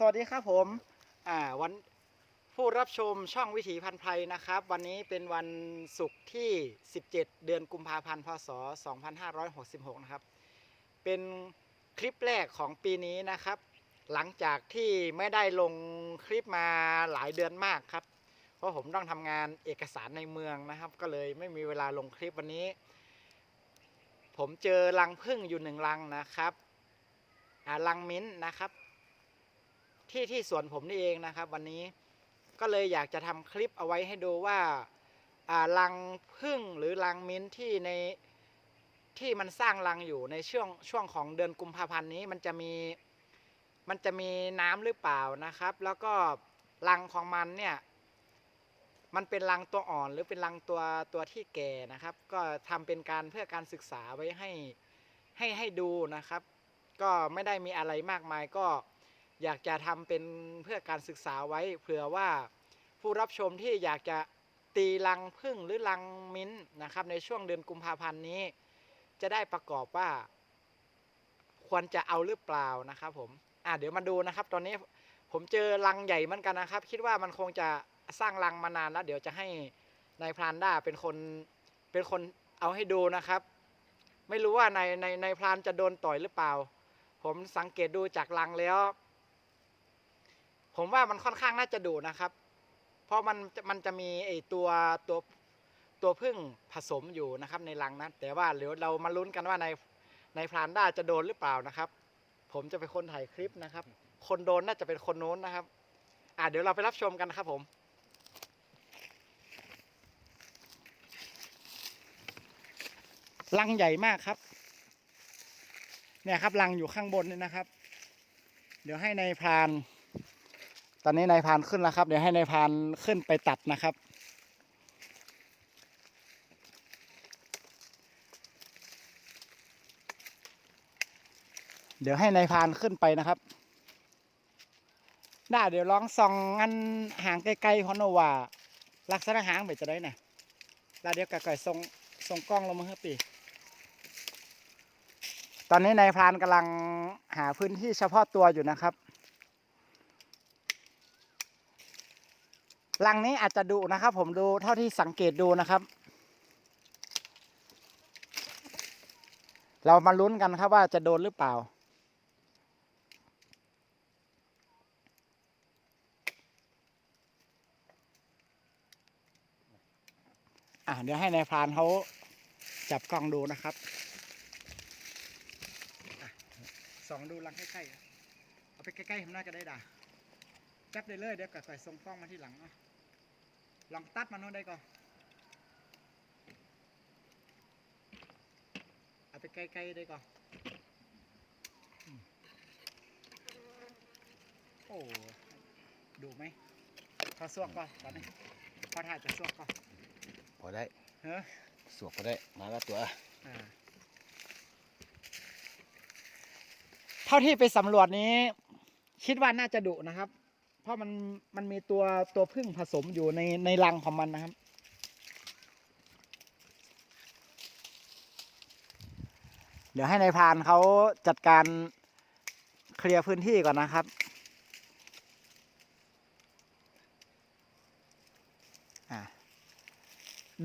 สวัสดีครับผมอ่าวันผู้รับชมช่องวิถีพันธุ์ไพรนะครับ วันนี้เป็นวันศุกร์ที่ 17 เดือนกุมภาพันธ์พศ 2566 นะครับ เป็นคลิปแรกของปีนี้นะครับ หลังจากที่ไม่ได้ลงคลิปมาหลายเดือนมากครับ เพราะผมต้องทำงานเอกสารในเมืองนะครับ ก็เลยไม่มีเวลาลงคลิปวันนี้ ผมเจอรังผึ้งอยู่หนึ่งรังนะครับอ่ารังมิ้นท์นะครับ ที่ที่สวนผมนี่เองนะครับ วันนี้ก็เลยอยากจะทำคลิปเอาไว้ให้ดูว่าอ่ารังผึ้งหรือรังมิ้นที่ในที่มันสร้างรังอยู่ในช่วงช่วงของเดือนกุมภาพันธ์นี้มันจะมีมันจะมีน้ำหรือเปล่านะครับ แล้วก็รังของมันเนี่ยมันเป็นรังตัวอ่อนหรือเป็นรังตัวตัวที่แก่นะครับ ก็ทำเป็นการเพื่อการศึกษาไว้ให้ให้ให้ดูนะครับ ก็ไม่ได้มีอะไรมากมายก็ อยากจะทำเป็นเพื่อการศึกษาไว้เผื่อว่าผู้รับชมที่อยากจะตีรังพึ่งหรือรังมิ้นท์นะครับ ในช่วงเดือนกุมภาพันธ์นี้ จะได้ประกอบว่า ควรจะเอาหรือเปล่านะครับ ผมอะเดี๋ยวมาดูนะครับ ตอนนี้ผมเจอรังใหญ่เหมือนกันนะครับ คิดว่ามันคงจะสร้างรังมานานแล้ว เดี๋ยวจะให้นายพรานด้าเป็นคนเป็นคนเอาให้ดูนะครับ ไม่รู้ว่าในายนายนพรานจะโดนต่อยหรือเปล่า ผมสังเกตดูจากรังแล้ว ผมว่ามันค่อนข้างน่าจะดุนะครับ เพราะมันมันจะมีไอตัวตัวตัวพึ่งผสมอยู่นะครับในรังนั้นแต่ว่าเดี๋ยวเรามาลุ้นกันว่าในในพรานด้าจะโดนหรือเปล่านะครับ ผมจะเป็นคนถ่ายคลิปนะครับ คนโดนน่าจะเป็นคนโน้นนะครับ อ่าเดี๋ยวเราไปรับชมกันครับผมรังใหญ่มากครับ เนี่ยครับรังอยู่ข้างบนนี่นะครับ เดี๋ยวให้ในพราน ตอนนี้นายพานขึ้นแล้วครับ เดี๋ยวให้นายพานขึ้นไปตัดนะครับ เดี๋ยวให้นายพานขึ้นไปนะครับได้เดี๋ยวลองส่องงันห่างไกลๆพราะโนว่าลักษณะหางแบบจะได้นะแล้วเดี๋ยวกะก่อยส่งส่งกล้องลงมาให้ปีตอนนี้นายพรานกำลังหาพื้นที่เฉพาะตัวอยู่นะครับ รังนี้อาจจะดุนะครับ ผมดูเท่าที่สังเกตดูนะครับ เรามาลุ้นกันครับว่าจะโดนหรือเปล่า อะเดี๋ยวให้นายพรานเขาจับกล้องดูนะครับสองดูรังใกล้ๆเอาไปใกล้ๆผมน่าจะได้ด่าจับได้เลยเดี๋ยวก่อยส่งกล้องมาที่หลังเนาะ ลองตัดมันโน้นได้ก่อนเอาไปใกล้ๆได้ก่อนอืมโอ้ดูไหมพอสวกก่อนตอนนี้พอถ่ายจะสวกก่อนพอได้เฮ้อสวกก็ได้มาแล้วตัวอ่าเท่าที่ไปสำรวจนี้ คิดว่าน่าจะดุนะครับเพ ราะมันมันมีตัวตัวพึ่งผสมอยู่ในในรังของมันนะครับ เดี๋ยวให้ในายพานเขาจัดการเคลียร์พื้นที่ก่อนนะครับ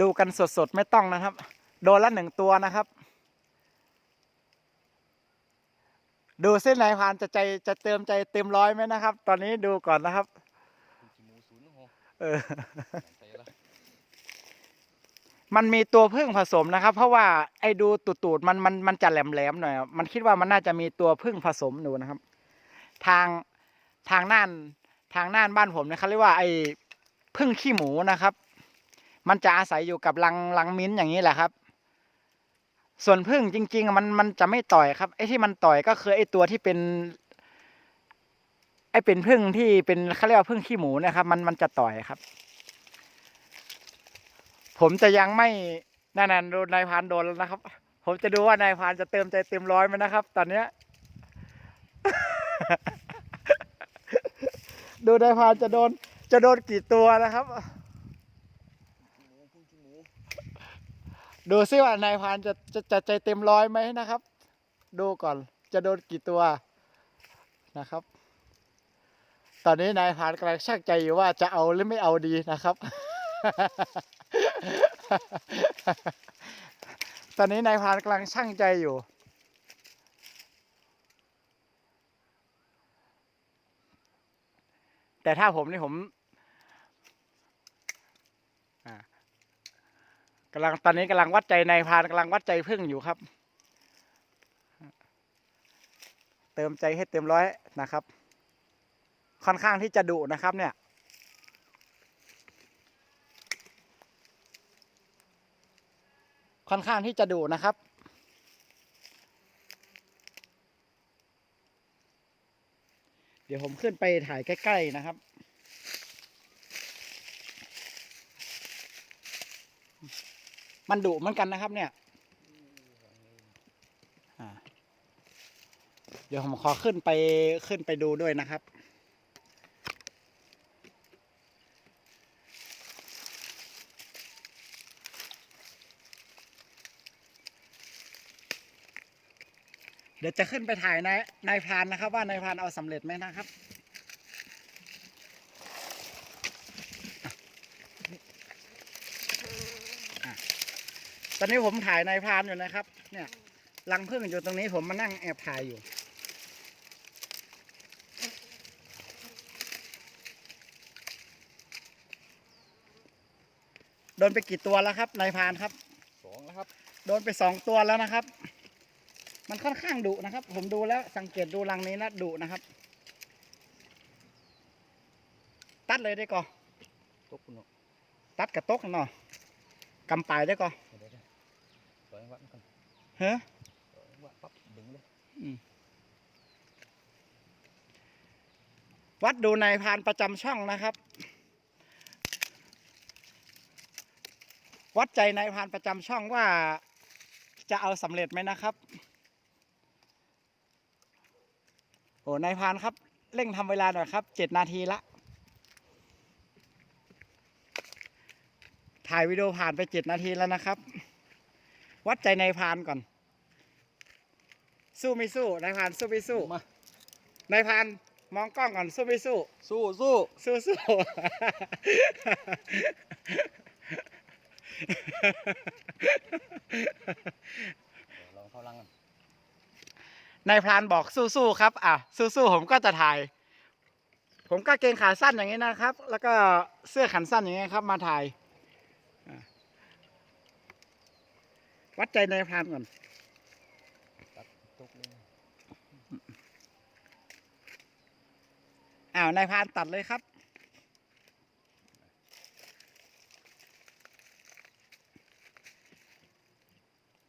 ดูกันสดๆ ไม่ต้องนะครับ โดนละหนึ่งตัวนะครับ ดูเส้นไหนพรานจะใจจะเติมใจเต็มร้อยไหมนะครับ ตอนนี้ดูก่อนนะครับขี้หมูศูนย์โหเออใจละมันมีตัวพึ่งผสมนะครับ เพราะว่าไอ้ดูตูดๆมันมันมันจะแหลมๆหน่อยอะมันคิดว่ามันน่าจะมีตัวพึ่งผสมอยู่นะครับ ทางทางน่านทางน่านบ้านผมเนี่ยเขาเรียกว่าไอ้พึ่งขี้หมูนะครับ มันจะอาศัยอยู่กับรังรังมิ้นท์อย่างนี้แหละครับ ส่วนพึ่งจริง ๆ มันมันจะไม่ต่อยครับ ไอ้ที่มันต่อยก็คือไอ้ตัวที่เป็น ไอ้เป็นพึ่งที่เป็นเขาเรียกว่าพึ่งขี้หมูนะครับ มันมันจะต่อยครับ ผมจะยังไม่นั่นน่ะโดนนายพรานโดนแล้วนะครับ ผมจะดูว่านายพรานจะเติมใจเต็มร้อยไหมนะครับ ตอนเนี้ย ดูนายพรานจะโดนจะโดนกี่ตัวนะครับ ขี้หมูพึ่งขี้หมู ดูซิว่านายพานจะจะจะใจเต็มร้อยไหมนะครับ ดูก่อนจะโดนกี่ตัวนะครับ ตอนนี้นายพานกำลังช่างใจอยู่ว่าจะเอาหรือไม่เอาดีนะครับ ตอนนี้นายพานกำลังช่างใจอยู่แต่ถ้าผมนี่ผมอ่า กำลังตอนนี้กำลังวัดใจในพานกำลังวัดใจพึ่งอยู่ครับ เติมใจให้เต็มร้อยนะครับ ค่อนข้างที่จะดุนะครับเนี่ยค่อนข้างที่จะดุนะครับ เดี๋ยวผมขึ้นไปถ่ายใกล้ ๆ นะครับ มันดุเหมือนกันนะครับ เนี่ยเดี๋ยวผมขอขึ้นไปขึ้นไปดูด้วยนะครับ เดี๋ยวจะขึ้นไปถ่ายนายนายพานนะครับ ว่านายพานเอาสำเร็จไหมนะครับ อะต อนนี้ผมถ่ายนายพรานอยู่นะครับ เนี่ยรังผึ้งอยู่ตรงนี้ผมมานั่งแอบถ่ายอยู่ โดนไปกี่ตัวแล้วครับนายพรานครับสองแล้วครับ โดนไปสองตัวแล้วนะครับ มันค่อนข้างดุนะครับ ผมดูแล้วสังเกตดูรังนี้นะดุนะครับ ตัดเลยได้ก่อตกคุณเนาะตัดกระตกเนาะกำปลายได้ก่อเดี๋ยวเดี๋ยวป ล่อยวัดมันก่อนฮ้ปล่อยวัดปั๊บดึงเลยวัดดูนายพรานประจำช่องนะครับ วัดใจนายพรานประจำช่องว่าจะเอาสำเร็จไหมนะครับโอ้นายพรานครับเร่งทำเวลาหน่อยครับเจ็ดนาทีละ ถ่ายวิดีโอผ่านไปเจ็ดนาทีแล้วนะครับ วัดใจนายพรานก่อน สู้ไม่สู้นายพรานสู้ไม่สู้มานายพรานมองกล้องก่อนสู้ไม่สู้ สู้สู้สู้สู้เดี๋ยวลองเข้ารังกันนายพรานบอกสู้ๆครับ อะ สู้ๆผมก็จะถ่าย ผมก็เกงขาสั้นอย่างนี้นะครับ แล้วก็เสื้อแขนสั้นอย่างนี้ครับ มาถ่ายอะ วัดใจในพรานก่อนอ้าวนายพรานตัดเลยครับ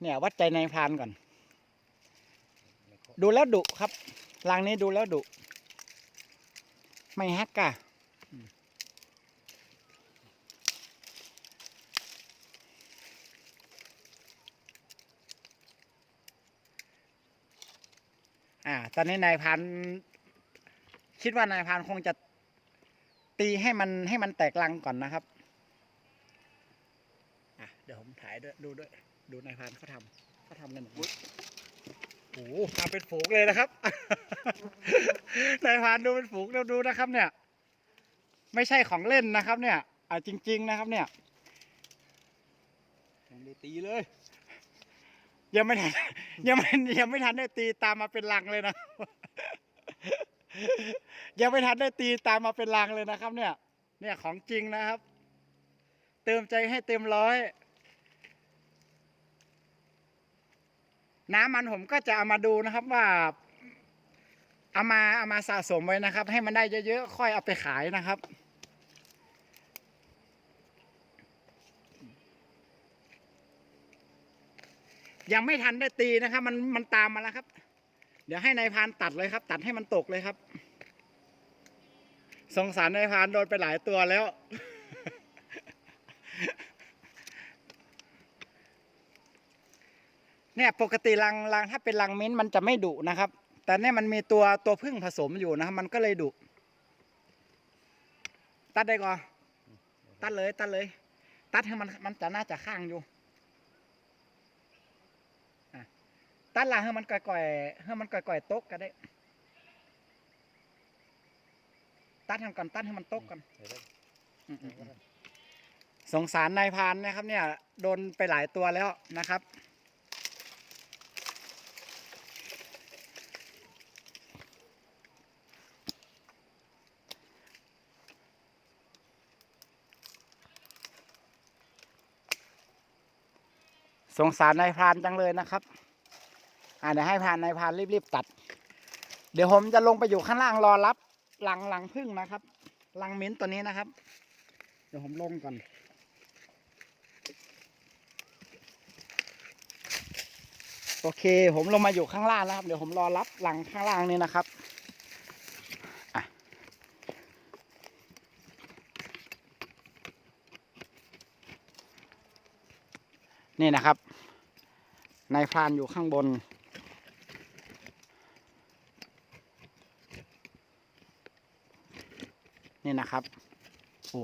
เนี่ยวัดใจนายพรานก่อน ดูแล้วดุครับรังนี้ดูแล้วดุ ไม่ฮักกะอืมอ่า ตอนนี้นายพันธ์คิดว่านายพันธ์คงจะตีให้มันให้มันแตกรังก่อนนะครับอะเดี๋ยวผมถ่ายด้วยดูด้วยดูนายพันธ์เขาทำเขาทำกันอย่างนี้โอ้โหมาเป็นฝูงเลยนะครับ นายพรานดูเป็นฝูงเดี๋ยวดูนะครับ เนี่ย ไม่ใช่ของเล่นนะครับ เนี่ยอ่าจริง ๆนะครับ เนี่ยยังไม่ได้ตีเลย ยังไม่ทัน ยังไม่ยังไม่ทันได้ตีตามมาเป็นลังเลยนะ ยังไม่ทันได้ตีตามมาเป็นลังเลยนะครับ เนี่ย เนี่ยของจริงนะครับ เติมใจให้เต็มร้อย น้ำมันผมก็จะเอามาดูนะครับว่าเอามาเอามาสะสมไว้นะครับ ให้มันได้เยอะๆค่อยเอาไปขายนะครับ ยังไม่ทันได้ตีนะครับ มันมันตามมาแล้วครับ เดี๋ยวให้นายพานตัดเลยครับ ตัดให้มันตกเลยครับ สงสารนายพานโดนไปหลายตัวแล้ว เนี่ยปกติรังรังถ้าเป็นรังมิ้นท์มันจะไม่ดุนะครับ แต่เนี่ยมันมีตัวตัวพึ่งผสมอยู่นะครับมันก็เลยดุตัดได้ก่อนตัดเลยตัดเลย ตัดให้มันมันจะน่าจะข้างอยู่อะ ตัดละให้มันก่อยๆให้มันก่อยๆตกก็ได้ ตัดตัดให้มันก่อนตัดให้มันตกก่อนเดี๋ยวได้อืมเดี๋ยวได้สงสารนายพรานนะครับ เนี่ยโดนไปหลายตัวแล้วนะครับ สงสารนายพรานจังเลยนะครับ อ่าเดี๋ยวให้พานนายพานรีบๆตัด เดี๋ยวผมจะลงไปอยู่ข้างล่างรอรับหลังหลังพึ่งนะครับหลังมิ้นท์ตัวนี้นะครับ เดี๋ยวผมลงก่อนโอเค ผมลงมาอยู่ข้างล่างนะครับ เดี๋ยวผมรอรับหลังข้างล่างนี่นะครับนี่นะครับนายพรานอยู่ข้างบน นี่นะครับโอ้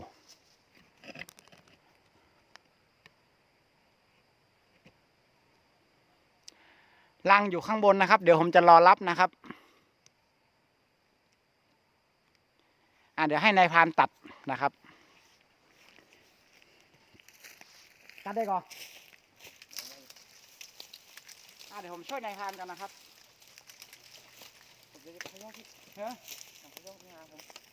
ลังอยู่ข้างบนนะครับ เดี๋ยวผมจะรอรับนะครับอ่าเดี๋ยวให้นายพานตัดนะครับ ตัดได้ก่อนอ่าเดี๋ยวผมช่วยนายพานกันนะครับผมจะไปยกที่เฮ้ยผมไปยกที่หาผม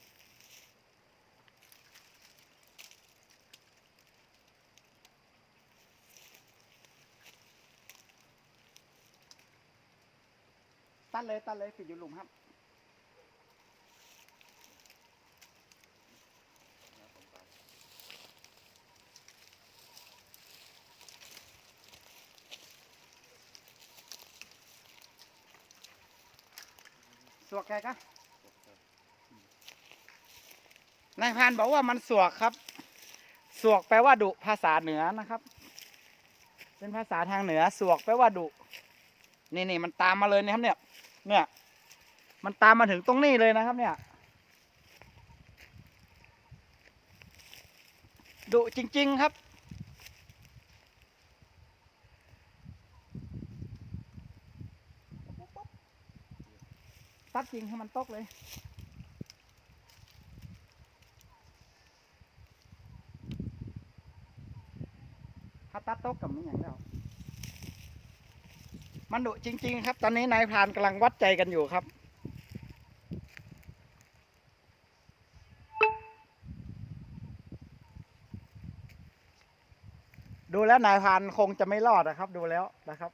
ตัดเลยตัดเลยปิดอยู่หลุมครับสวกแกกะนายพรานบอกว่ามันสวกครับ สวกแปลว่าดุภาษาเหนือนะครับ เป็นภาษาทางเหนือ สวกแปลว่าดุ นี่นี่มันตามมาเลยนะครับเนี่ย เนี่ย มันตามมาถึงตรงนี้เลยนะครับ เนี่ยดุจริง ๆ ครับ ตัดจริงให้มันตกเลยถ้าตัดตกกับมันอย่างแล้ว มันดุจริง ๆ ครับ ตอนนี้นายพรานกำลังวัดใจกันอยู่ครับ ดูแล้วนายพรานคงจะไม่รอดนะครับ ดูแล้วนะครับ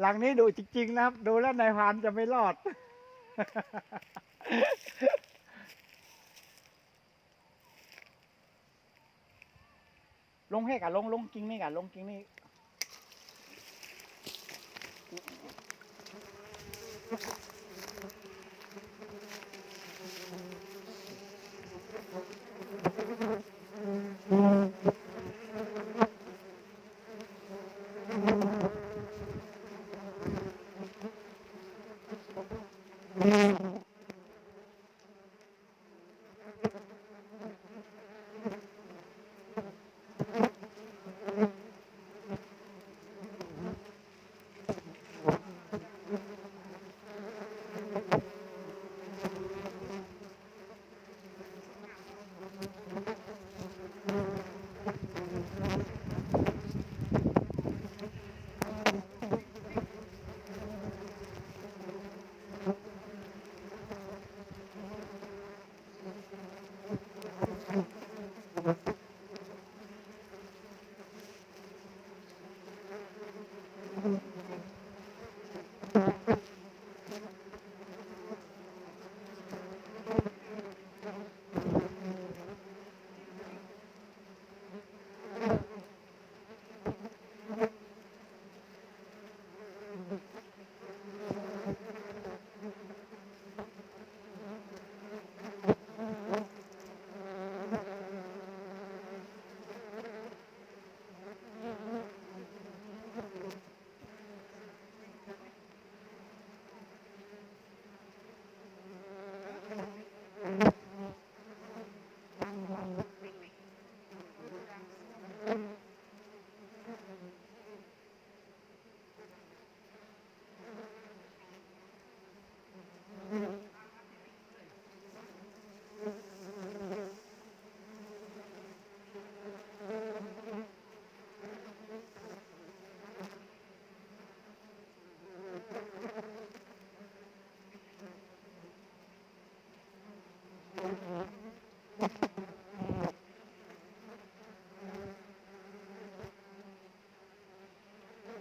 หลังนี้ดูจริง ๆ นะครับ ดูแล้วนายพรานจะไม่รอด ลงให้กัะลงลงกิ้งนี่กัะลงกิ้งนี่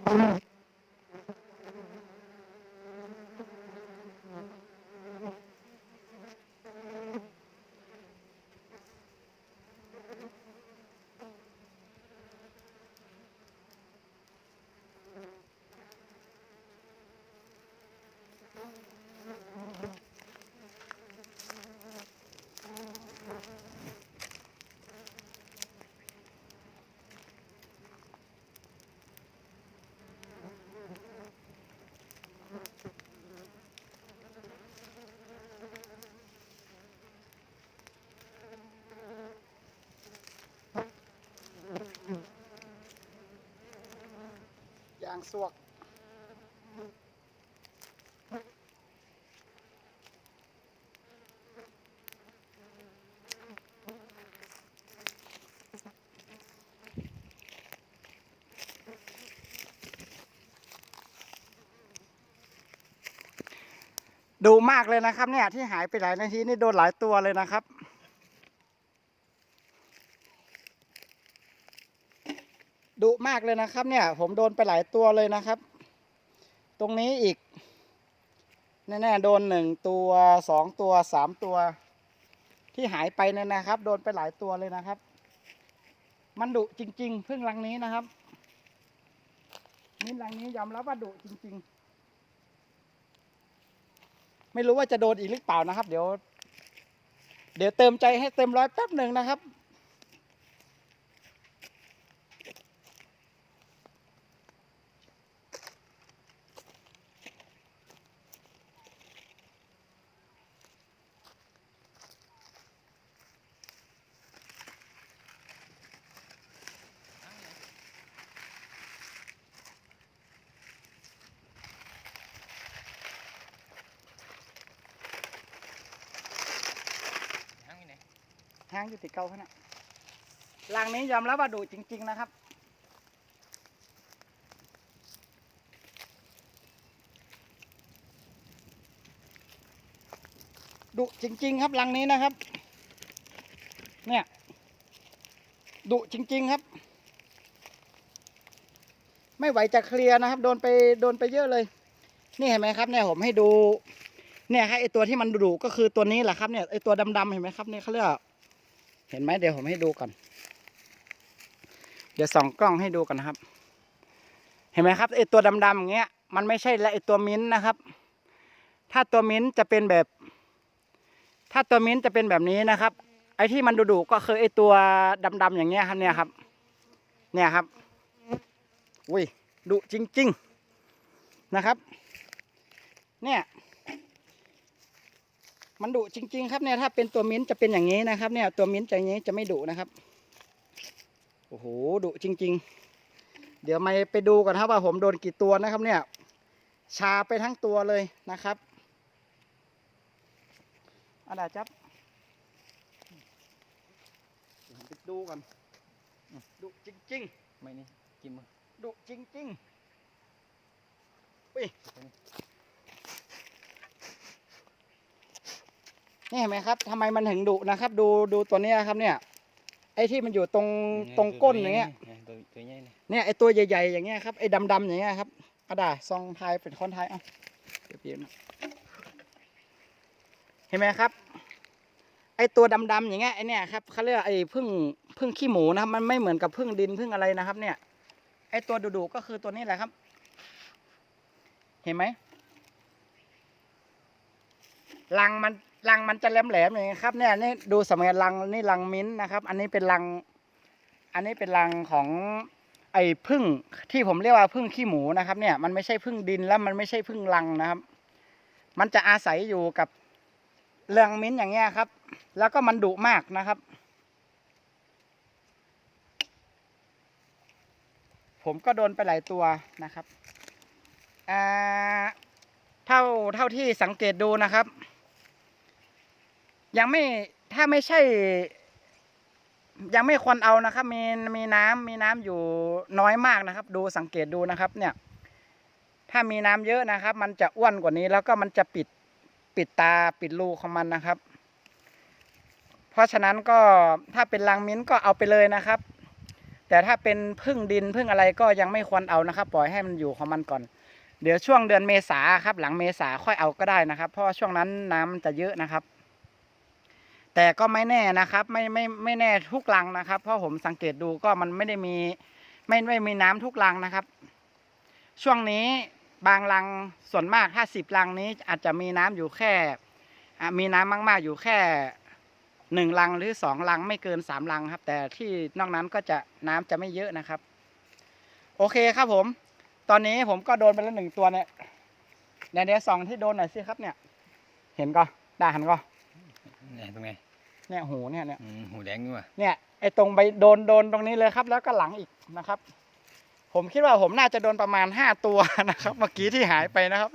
Mm-hmm. สวก ดูมากเลยนะครับเนี่ยที่หายไปหลายนาทีนี่โดนหลายตัวเลยนะครับ ดุมาก เลยนะครับ เนี่ย ผมโดนไปหลายตัวเลยนะครับ ตรงนี้อีก แน่ๆโดนหนึ่งตัวสองตัวสามตัว ที่หายไปเนี่ยนะครับ โดนไปหลายตัวเลยนะครับ มันดุจริง ๆ พึ่งรังนี้นะครับนี่รังนี้ยอมรับว่าดุจริง ๆ ไม่รู้ว่าจะโดนอีกหรือเปล่านะครับ เดี๋ยว เดี๋ยวเติมใจให้เต็มร้อยแป๊บหนึ่งนะครับางอยู่ติดเก่าขนาดรังนี้ยอมรับว่าดุจริง ๆ นะครับ ดุจริง ๆ ครับรังนี้นะครับ เนี่ยดุจริง ๆ ครับ ไม่ไหวจะเคลียร์นะครับ โดนไปโดนไปเยอะเลย นี่เห็นไหมครับ เนี่ยผมให้ดู เนี่ยครับไอตัวที่มันดุก็คือตัวนี้แหละครับเนี่ยไอตัวดำๆเห็นไหมครับเนี่ยเขาเรียก เห็นไหมเดี๋ยวผมให้ดูก่อน เดี๋ยวส่องกล้องให้ดูกันนะครับ เห็นไหมครับไอตัวดำๆอย่างเงี้ยมันไม่ใช่และไอตัวมิ้นนะครับ ถ้าตัวมิ้นจะเป็นแบบ ถ้าตัวมิ้นจะเป็นแบบนี้นะครับ ไอที่มันดุๆก็คือไอตัวดำๆอย่างเงี้ยครับเนี่ยครับ เนี่ยครับอุ้ยดุจริง ๆนะครับ เนี่ย มันดุจริง ๆ ครับเนี่ยถ้าเป็นตัวมิ้นท์จะเป็นอย่างนี้นะครับ เนี่ยตัวมิ้นท์จะอย่างนี้จะไม่ดุนะครับโอ้โหดุจริง ๆ เดี๋ยวมาไปดูกันครับว่าผมโดนกี่ตัวนะครับ เนี่ย ชาไปทั้งตัวเลยนะครับอะดาจับเดี๋ยวผมไปดูกันดุจริงไม่นี่กินมั้งๆดุจริงๆอุ้ย นี่เห็นไหมครับทำไมมันถึงดุนะครับ ดูดูตัวเนี้ยครับเนี่ย ไอ้ที่มันอยู่ตรงตรงก้นอย่างเงี้ยตัวตัวใหญ่นี่เนี่ยไอ้ตัวใหญ่ ๆ อย่างเงี้ยครับไอ้ดำๆอย่างเงี้ยครับกระดาษซองไทยเป็นคนไทยอะเดี๋ยวเปลี่ยนเห็นไหมครับ ไอ้ตัวดำๆอย่างเงี้ยไอ้เนี่ยครับเขาเรียกไอ้พึ่งพึ่งขี้หมูนะครับ มันไม่เหมือนกับพึ่งดินพึ่งอะไรนะครับ เนี่ย ไอ้ตัวดุๆก็คือตัวนี้แหละครับ เห็นไหมรังมัน รังมันจะแหลมๆอย่างเงี้ยครับเนี่ยนี่ดูสมัยรังนี่รังมิ้นท์นะครับ อันนี้เป็นรัง อันนี้เป็นรังของไอ้พึ่งที่ผมเรียกว่าพึ่งขี้หมูนะครับ เนี่ยมันไม่ใช่พึ่งดินแล้วมันไม่ใช่พึ่งรังนะครับ มันจะอาศัยอยู่กับเรืองมิ้นท์อย่างเงี้ยครับ แล้วก็มันดุมากนะครับ ผมก็โดนไปหลายตัวนะครับอ่าเท่าเท่าที่สังเกตดูนะครับ ยังไม่ถ้าไม่ใช่ ยังไม่ควรเอานะครับ มีมีน้ำมีน้ำอยู่น้อยมากนะครับ ดูสังเกตดูนะครับ เนี่ย ถ้ามีน้ำเยอะนะครับ มันจะอ้วนกว่านี้แล้วก็มันจะปิดปิดตาปิดรูของมันนะครับ เพราะฉะนั้นก็ถ้าเป็นรังมิ้นก็เอาไปเลยนะครับ แต่ถ้าเป็นพึ่งดินพึ่งอะไรก็ยังไม่ควรเอานะครับ ปล่อยให้มันอยู่ของมันก่อน เดี๋ยวช่วงเดือนเมษาครับ หลังเมษาค่อยเอาก็ได้นะครับ เพราะช่วงนั้นน้ำมันจะเยอะนะครับ แต่ก็ไม่แน่นะครับไม่ไม่ไม่แน่ทุกรังนะครับ เพราะผมสังเกตดูก็มันไม่ได้มีไม่ไม่มีน้ำทุกรังนะครับ ช่วงนี้บางรังส่วนมากถ้าสิบรังนี้อาจจะมีน้ำอยู่แค่มีน้ำมาก ๆ อยู่แค่หนึ่งรังหรือสองรังไม่เกินสามรังครับ แต่ที่นอกนั้นก็จะน้ำจะไม่เยอะนะครับ โอเคครับผม ตอนนี้ผมก็โดนไปแล้วหนึ่งตัวเนี่ยเดี๋ยวเดี๋ยวสองที่โดนหน่อยสิครับเนี่ย เห็นก็ได้หันก็ เนี่ยตรงไหนเนี่ยหูเนี่ยเนี่ยอืมหูแดงอยู่ว่ะเนี่ยไอ้ตรงใบโดนโดนตรงนี้เลยครับ แล้วก็หลังอีกนะครับ ผมคิดว่าผมน่าจะโดนประมาณห้าตัวนะครับ เมื่อกี้ที่หายไปนะครับ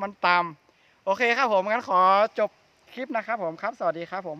มันตาม โอเคครับผมงั้นขอจบคลิปนะครับผมครับ สวัสดีครับผม